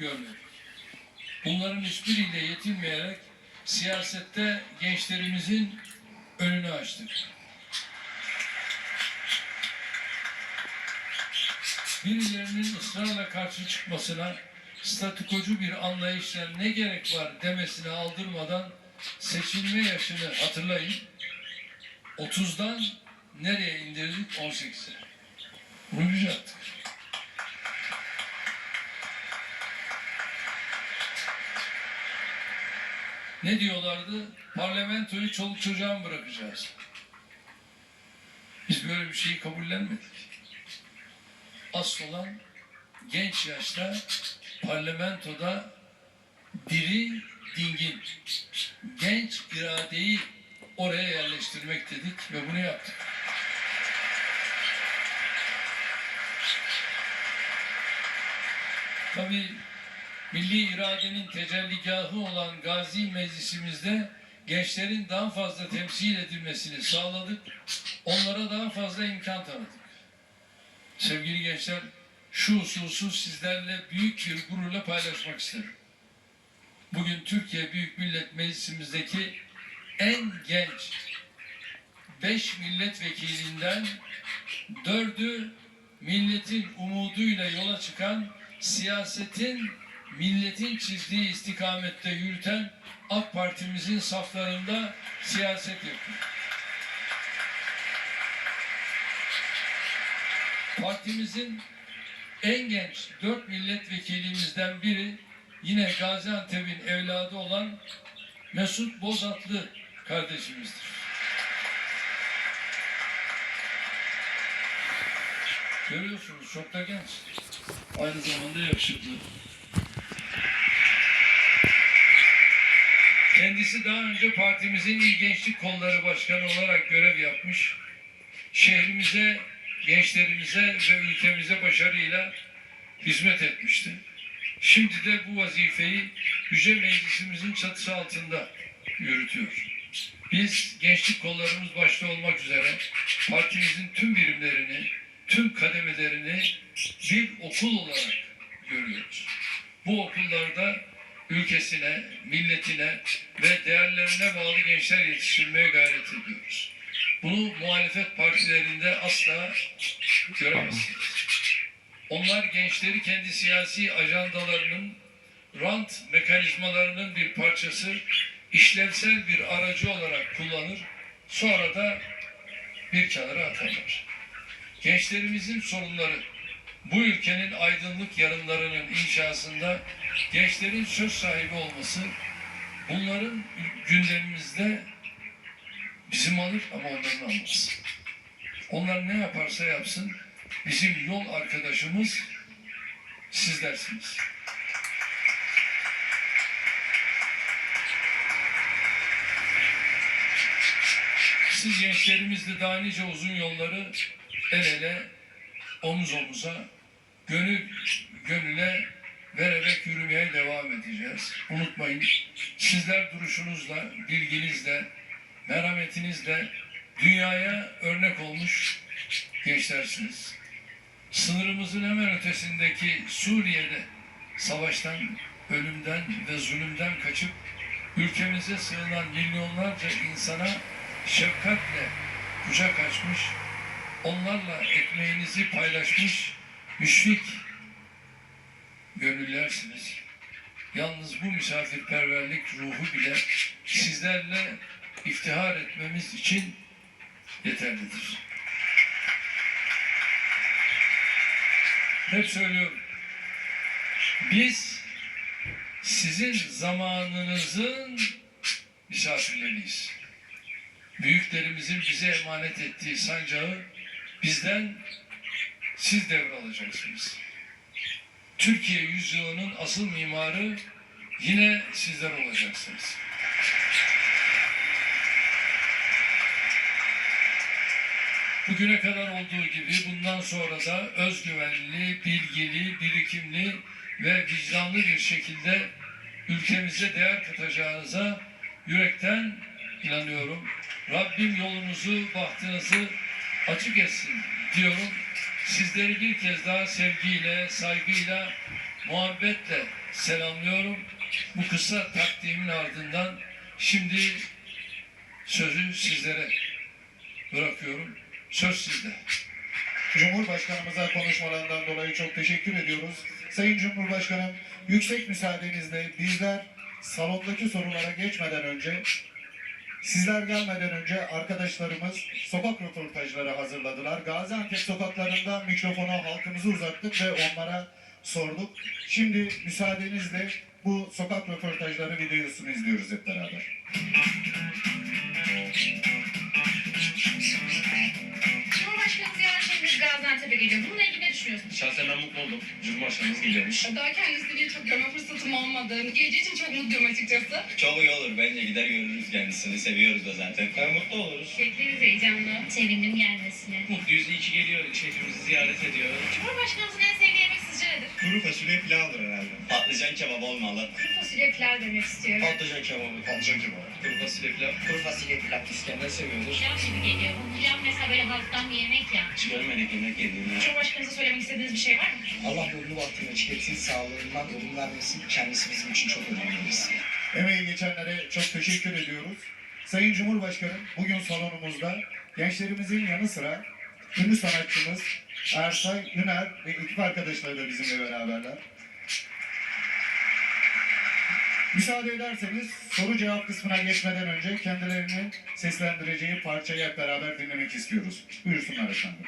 görmedik. Bunların hiçbiriyle yetinmeyerek siyasette gençlerimizin önünü açtık. Birilerinin ısrarla karşı çıkmasına, statikocu bir anlayışla ne gerek var demesine aldırmadan seçilme yaşını hatırlayın. 30'dan nereye indirdik? 18'e. Bunu. Ne diyorlardı? Parlamentoyu çoluk çocuğa mı bırakacağız? Biz böyle bir şeyi kabullenmedik. Asıl olan genç yaşta parlamentoda diri, dingin, genç iradeyi oraya yerleştirmek dedik ve bunu yaptık. Tabii milli iradenin tecelligahı olan Gazi Meclisimizde gençlerin daha fazla temsil edilmesini sağladık. Onlara daha fazla imkan tanıdık. Sevgili gençler, şu hususu sizlerle büyük bir gururla paylaşmak isterim. Bugün Türkiye Büyük Millet Meclisimizdeki en genç 5 milletvekilinden dördü milletin umuduyla yola çıkan siyasetin milletin çizdiği istikamette yürüten AK Parti'mizin saflarında siyaset yapıyor. Partimizin en genç dört milletvekilimizden biri yine Gaziantep'in evladı olan Mesut Bozatlı kardeşimizdir. Görüyorsunuz çok da genç. Aynı zamanda yakışıklı. Kendisi daha önce partimizin İl Gençlik Kolları Başkanı olarak görev yapmış. Şehrimize, gençlerimize ve ülkemize başarıyla hizmet etmişti. Şimdi de bu vazifeyi Yüce Meclisimizin çatısı altında yürütüyor. Biz gençlik kollarımız başta olmak üzere partimizin tüm birimlerini, tüm kademelerini bir okul olarak görüyoruz. Bu okullarda ülkesine, milletine ve değerlerine bağlı gençler yetiştirmeye gayret ediyoruz. Bunu muhalefet partilerinde asla göremezsiniz. Onlar gençleri kendi siyasi ajandalarının, rant mekanizmalarının bir parçası, işlevsel bir aracı olarak kullanır, sonra da bir kenara atarlar. Gençlerimizin sorunları, bu ülkenin aydınlık yarınlarının inşasında gençlerin söz sahibi olması, bunların gündemimizde bizim alır ama onların almaz. Onlar ne yaparsa yapsın, bizim yol arkadaşımız sizlersiniz. Siz gençlerimizle daha nice uzun yolları el ele, omuz omuza, gönül gönüle vererek yürümeye devam edeceğiz. Unutmayın, sizler duruşunuzla, bilginizle, merhametinizle dünyaya örnek olmuş gençlersiniz. Sınırımızın hemen ötesindeki Suriye'de savaştan, ölümden ve zulümden kaçıp ülkemize sığınan milyonlarca insana şefkatle kucak açmış, onlarla ekmeğinizi paylaşmış müşfik gönüllersiniz. Yalnız bu misafirperverlik ruhu bile sizlerle iftihar etmemiz için yeterlidir. Hep söylüyorum. Biz sizin zamanınızın misafirleriyiz. Büyüklerimizin bize emanet ettiği sancağı bizden siz devralacaksınız. Türkiye yüzyılının asıl mimarı yine sizler olacaksınız. Bugüne kadar olduğu gibi bundan sonra da özgüvenli, bilgili, birikimli ve vicdanlı bir şekilde ülkemize değer katacağınıza yürekten inanıyorum. Rabbim yolunuzu, bahtınızı açık etsin diyorum. Sizleri bir kez daha sevgiyle, saygıyla, muhabbetle selamlıyorum. Bu kısa takdimin ardından şimdi sözü sizlere bırakıyorum. Söz sizde. Cumhurbaşkanımıza konuşmalarından dolayı çok teşekkür ediyoruz. Sayın Cumhurbaşkanım, yüksek müsaadenizle bizler salondaki sorulara geçmeden önce, sizler gelmeden önce arkadaşlarımız sokak röportajları hazırladılar. Gaziantep sokaklarında mikrofonu halkımıza uzattık ve onlara sorduk. Şimdi müsaadenizle bu sokak röportajları videosunu izliyoruz hep beraber. Cumhurbaşkanı ziyaretçimiz Gaziantep'e geliyor. Bununla ilgili ne düşünüyorsunuz? Şahsen ben mutlu oldum. Cumhurbaşkanımız geliyormuş. Daha kendisiyle çok görme fırsatım olmadı. Geleceği için çok mutluyum açıkçası. Çok iyi olur. Bence gider görürüz kendisini. Seviyoruz da zaten. Ben mutlu oluruz. Bekleriz heyecanla. Sevindim gelmesine. Mutluyuz. İyi ki geliyor. Şehrimizi ziyaret ediyor. Cumhurbaşkanımızın en sevdiği yemek sizce nedir? Kuru fasulye pilavdır herhalde. Patlıcan kebabı olmalı. Kuru fasulye pilav demek istiyorum. Patlıcan kebabı. Patlıcan kebabı. Kuru fasulye pilav. Kuru fasulye pilav. İskender seviyordur. Pilav gibi geliyor. Bu pilav mesela böyle halktan bir yemek ya. Hiç görmedik yemek yediğini. Cumhurbaşkanımıza söylemek istediğiniz bir şey var mı? Allah yolunu bahtını açık etsin, sağlığından ödün vermesin. Kendisi bizim için çok önemli birisi. Emeği geçenlere çok teşekkür ediyoruz. Sayın Cumhurbaşkanım, bugün salonumuzda gençlerimizin yanı sıra ünlü sanatçımız Ersay Üner ve ekip arkadaşları da bizimle beraberler. Müsaade ederseniz soru cevap kısmına geçmeden önce kendilerini seslendireceği parçayı hep beraber dinlemek istiyoruz. Buyursunlar efendim.